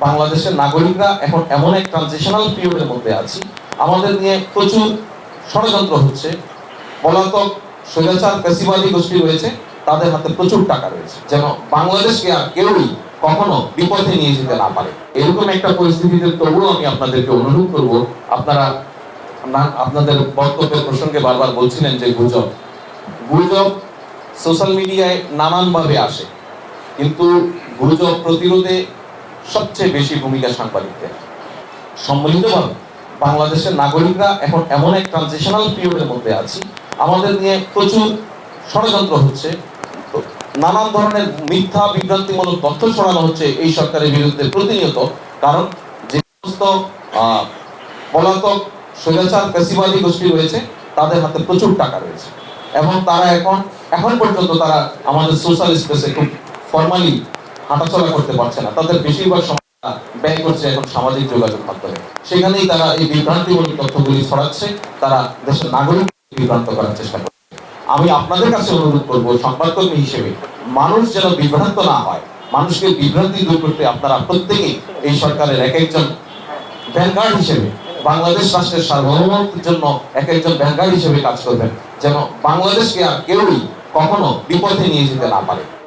বাংলাদেশের নাগরিকরা এখন এমন এক ট্রানজিশনাল পিরিয়ডের মধ্যে আছি। আমাদের নিয়ে প্রচুর ষড়যন্ত্র হচ্ছে। পলাতক স্বৈরাচার ফেসিবাদী গোষ্ঠী রয়েছে, তাদের হাতে প্রচুর টাকা রয়েছে। যেন বাংলাদেশকে আর কেউই কখনো বিপথে নিয়ে যেতে না পারে। এরকম একটা পরিস্থিতিতে তবুও আমি আপনাদেরকে অনুরোধ করব, আপনারা আপনাদের বক্তব্যের প্রসঙ্গে বারবার বলছিলেন যে গুজব। গুজব সোশ্যাল মিডিয়ায় নানানভাবে আসে। কিন্তু গুজব প্রতিরোধে সবচেয়ে বেশি ভূমিকা সাংবাদিকদের। সম্মিলিতভাবে বাংলাদেশের নাগরিকরা এখন এমন এক ট্রানজিশনাল পিরিয়ডের মধ্যে আছি। আমাদের নিয়ে প্রচুর ষড়যন্ত্র হচ্ছে। নানান ধরনের মিথ্যা বিভ্রান্তিমূলক তথ্য ছড়ানো হচ্ছে এই সরকারের বিরুদ্ধে প্রতিনিয়ত। কারণ যে সমস্ত পলাতক স্বৈরাচার ফেসিবাদী গোষ্ঠী রয়েছে তাদের হাতে প্রচুর টাকা রয়েছে। এবং তারা এখন এখন পর্যন্ত তারা আমাদের সোশ্যাল স্পেসে খুব ফর্মালি হাঁটাচলা করতে পারছে না। তাদের বেশিরভাগ তারা ব্যয় করছে এখন সামাজিক যোগাযোগ মাধ্যমে। সেখানেই তারা এই বিভ্রান্তিমূলক তথ্যগুলি ছড়াচ্ছে, তারা দেশের নাগরিক বিভ্রান্ত করার চেষ্টা করছে। আমি আপনাদের কাছে অনুরোধ করব সংবাদকর্মী হিসেবে, মানুষ যেন বিভ্রান্ত না হয়, মানুষকে বিভ্রান্তি দূর করতে আপনারা প্রত্যেকেই এই সরকারের এক একজন ব্যাংকার হিসেবে, বাংলাদেশ রাষ্ট্রের সার্বভৌমত্বের জন্য এক একজন ব্যাংকার হিসেবে কাজ করবেন, যেন বাংলাদেশকে আর কেউই কখনো বিপথে নিয়ে যেতে না পারে।